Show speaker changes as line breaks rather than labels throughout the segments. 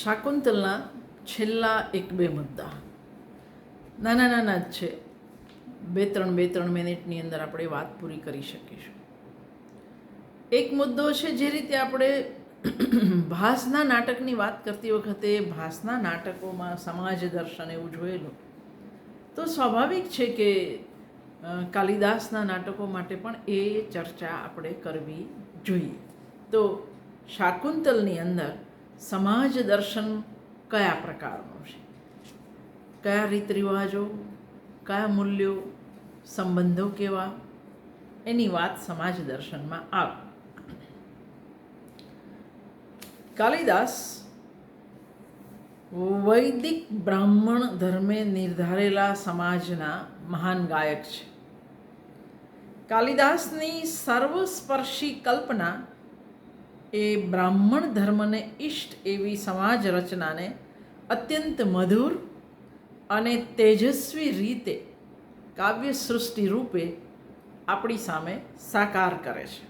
શાકુંતલના છેલ્લા એક બે મુદ્દા. નાના નાના જ છે. બે ત્રણ બે ત્રણ મિનિટની અંદર આપણે વાત પૂરી કરી શકીશું. એક મુદ્દો છે જે રીતે આપણે ભાસના નાટકની વાત કરતી વખતે ભાસના નાટકોમાં સમાજ દર્શન એવું જોયેલું. તો સ્વાભાવિક છે કે કાલિદાસના નાટકો માટે પણ એ ચર્ચા આપણે કરવી જોઈએ. તો શાકુંતલની અંદર સમાજ દર્શન કયા પ્રકારનું છે? કયા રીત કયા મૂલ્યો, સંબંધો કેવા? એની વાત સમાજ દર્શનમાં આવે. કાલિદાસ વૈદિક બ્રાહ્મણ ધર્મે નિર્ધારેલા સમાજના મહાન ગાયક છે. કાલિદાસની સર્વસ્પર્શી કલ્પના એ બ્રાહ્મણ ધર્મને ઇષ્ટ એવી સમાજ રચનાને અત્યંત મધુર અને તેજસ્વી રીતે કાવ્ય સૃષ્ટિ રૂપે આપણી સામે સાકાર કરે છે.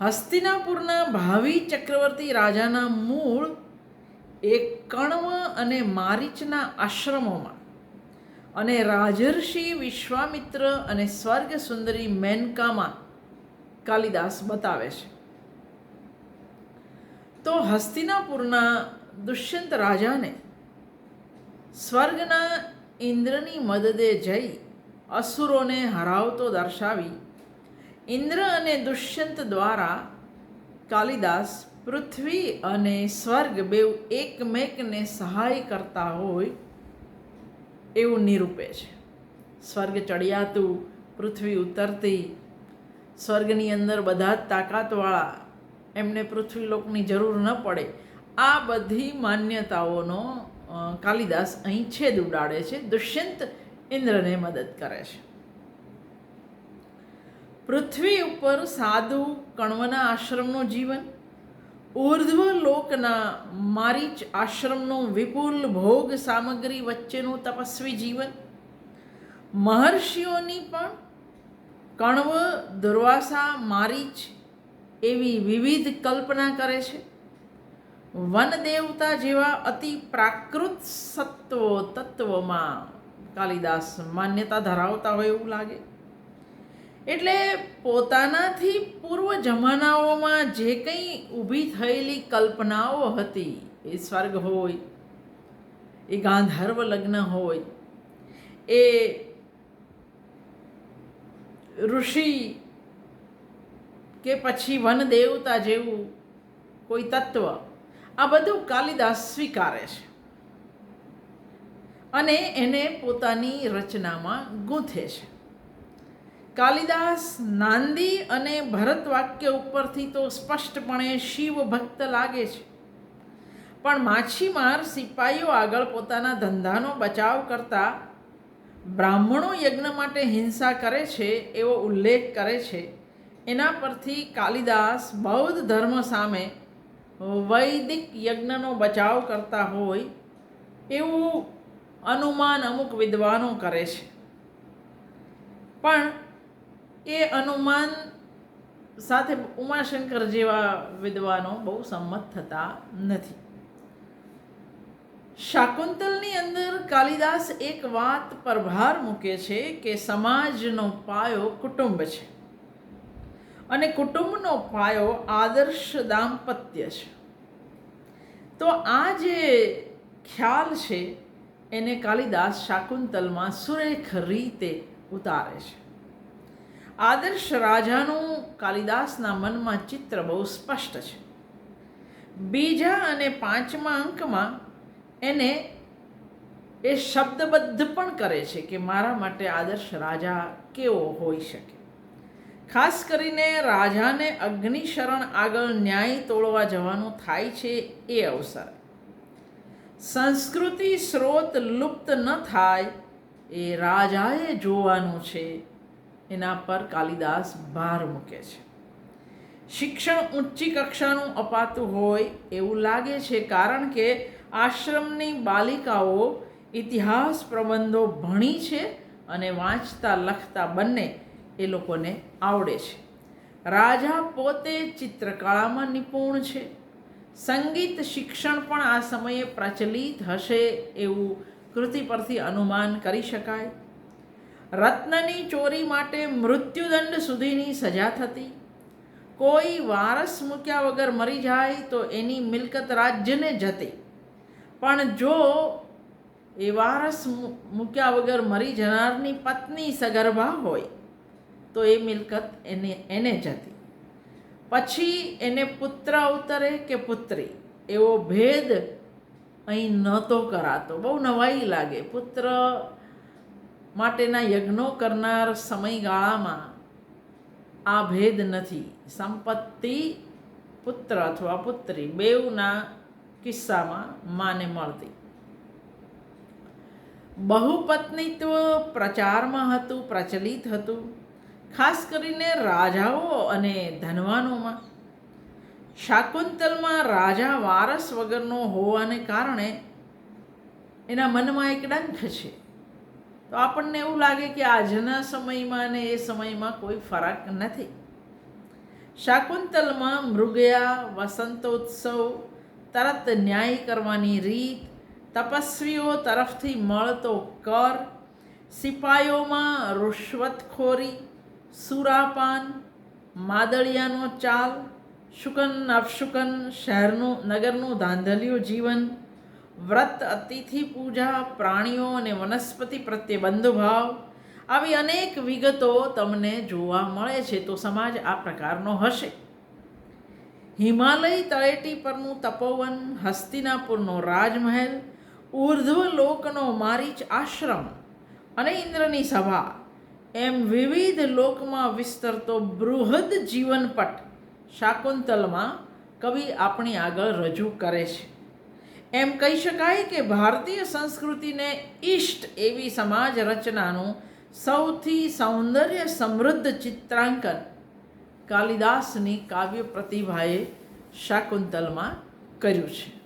હસ્તિનાપુરના ભાવિ ચક્રવર્તી રાજાના મૂળ એ કણવ અને મારીચના આશ્રમોમાં અને રાજર્ષિ વિશ્વામિત્ર અને સ્વર્ગ સુંદરી મેનકામાં કાલિદાસ બતાવે છે. તો હસ્તિનાપુરના દુષ્યંત રાજાને સ્વર્ગના ઇન્દ્રની મદદે જઈ અસુરોને હરાવતો દર્શાવી ઇન્દ્ર અને દુષ્યંત દ્વારા કાલિદાસ પૃથ્વી અને સ્વર્ગ બેઉ એકમેકને સહાય કરતા હોય એવું નિરૂપે છે. સ્વર્ગ ચડિયાતું પૃથ્વી ઉતરતી, સ્વર્ગની અંદર બધા જ તાકાતવાળા એમને પૃથ્વીલોકની જરૂર ન પડે. આ બધી માન્યતાઓનો કાલિદાસ અહીં છેદ ઉડાડે છે. દુષ્યંત ઇન્દ્રને મદદ કરે છે. પૃથ્વી ઉપર સાધુ કણવના આશ્રમનું જીવન, ઉર્ધ્વ લોકના મારીચ આશ્રમનું વિપુલ ભોગ સામગ્રી વચ્ચેનું તપસ્વી જીવન, મહર્ષિઓની પણ કણવ, દુર્વાસા, મારીચ એવી વિવિધ કલ્પના કરે છે. વન દેવતા જેવા અતિ પ્રાકૃત સત્વો તત્વમાં કાલિદાસ માન્યતા ધરાવતા હોય એવું લાગે. એટલે પોતાનાથી પૂર્વ જમાનાઓમાં જે કંઈ ઊભી થયેલી કલ્પનાઓ હતી, એ સ્વર્ગ હોય, એ ગાંધર્વ લગ્ન હોય, એ ઋષિ કે પછી વન દેવતા જેવું કોઈ તત્વ આ બધું કાલિદાસ સ્વીકારે છે. અને એને પોતાની રચનામાં ગૂંથે છે. કાલિદાસ નાંદી અને ભરત વાક્ય ઉપરથી તો સ્પષ્ટપણે શિવ ભક્ત લાગે છે. પણ માછીમાર સિપાહીઓ આગળ પોતાના ધંધાનો બચાવ કરતા બ્રાહ્મણો યજ્ઞ માટે હિંસા કરે છે એવો ઉલ્લેખ કરે છે એના પરથી કાલિદાસ બૌદ્ધ ધર્મ સામે વૈદિક યજ્ઞનો બચાવ કરતા હોય એવું અનુમાન અમુક વિદ્વાનો કરે છે. પણ એ અનુમાન સાથે ઉમાશંકર જેવા વિદ્વાનો બહુ સંમત થતા નથી. શાકુંતલની અંદર કાલિદાસ એક વાત પર ભાર મૂકે છે કે સમાજનો પાયો કુટુંબ છે. અને કુટુંબનો પાયો આદર્શ દાંપત્ય છે. તો આ જે ખ્યાલ છે, એને કાલિદાસ શાકુંતલમાં સુરેખ રીતે ઉતારે છે. આદર્શ રાજાનું કાલિદાસના મનમાં ચિત્ર બહુ સ્પષ્ટ છે. બીજા અને પાંચમા અંકમાં એને એ શબ્દબદ્ધ પણ કરે છે કે મારા માટે આદર્શ રાજા કેવો હોઈ શકે? ખાસ કરીને રાજાને અગ્નિશરણ આગળ ન્યાય તોડવા જવાનું થાય છે એ અવસર. સંસ્કૃતિ સ્રોત લુપ્ત ન થાય એ રાજાએ જોવાનું છે. એના પર કાલિદાસ ભાર મૂકે છે. શિક્ષણ ઊંચી કક્ષાનું અપાતું હોય એવું લાગે છે કારણ કે આશ્રમની બાલિકાઓ ઇતિહાસ પ્રબંધો ભણી છે અને વાંચતા લખતા બંને એ લોકોને આવડે છે. રાજા પોતે ચિત્રકળામાં નિપુણ છે. સંગીત શિક્ષણ પણ આ સમયે પ્રચલિત હશે એવું કૃતિ પરથી અનુમાન કરી શકાય. રત્નની ચોરી માટે મૃત્યુદંડ સુધીની સજા થતી. કોઈ વારસ મૂક્યા વગર મરી જાય તો એની મિલકત રાજ્યને જતી. પણ જો એ વારસ મૂક્યા વગર મરી જનારની પત્ની સગર્ભા હોય તો એ મિલકત એને એને જ હતી. પછી એને પુત્ર અવતરે કે પુત્રી? એવો ભેદ અહીં નહોતો કરાતો. બહુ નવાઈ લાગે. પુત્ર માટેના યજ્ઞો કરનાર સમયગાળામાં આ ભેદ નથી. સંપત્તિ પુત્ર અથવા પુત્રી બેઉના કિસ્સામાં માને મળતી. બહુપત્નીત્વ પ્રચારમાં હતું, પ્રચલિત હતું. ખાસ કરીને રાજાઓ અને ધનવાનોમાં. શાકુંતલમાં રાજા વારસ વગરનો હોવાને કારણે એના મનમાં એક ડંખ છે. તો આપણને એવું લાગે કે આજના સમયમાં અને એ સમયમાં કોઈ ફરક નથી. શાકુંતલમાં મૃગયા, વસંતોત્સવ, તરત ન્યાય કરવાની રીત, તપસ્વીઓ તરફથી મળતો કર, સિપાઈઓમાં રૂશ્વતખોરી સુરાપાન, માદળિયાનો ચાલ, શુકન અપશુકન, શહેરનું, નગરનું ધાંધલિયું જીવન, વ્રત, અતિથિ પૂજા, પ્રાણીઓ અને વનસ્પતિ પ્રત્યે બંધુભાવ, આવી અનેક વિગતો તમને જોવા મળે છે તો સમાજ આ પ્રકારનો હશે. હિમાલય તળેટી પરનું તપોવન, હસ્તિનાપુરનો રાજમહેલ, ઉર્ધ્વ લોકનો મારીચ આશ્રમ અને ઇન્દ્રની સભા એમ વિવિધ લોકમાં વિસ્તરતો બૃહદ જીવનપટ શાકુંતલમાં કવિ આપણી આગળ રજૂ કરે છે. એમ કહી શકાય કે ભારતીય સંસ્કૃતિને ઈષ્ટ એવી સમાજ રચનાનું સૌથી સૌંદર્ય સમૃદ્ધ ચિત્રાંકન કાલિદાસની કાવ્ય પ્રતિભાએ શાકુંતલમાં કર્યું છે.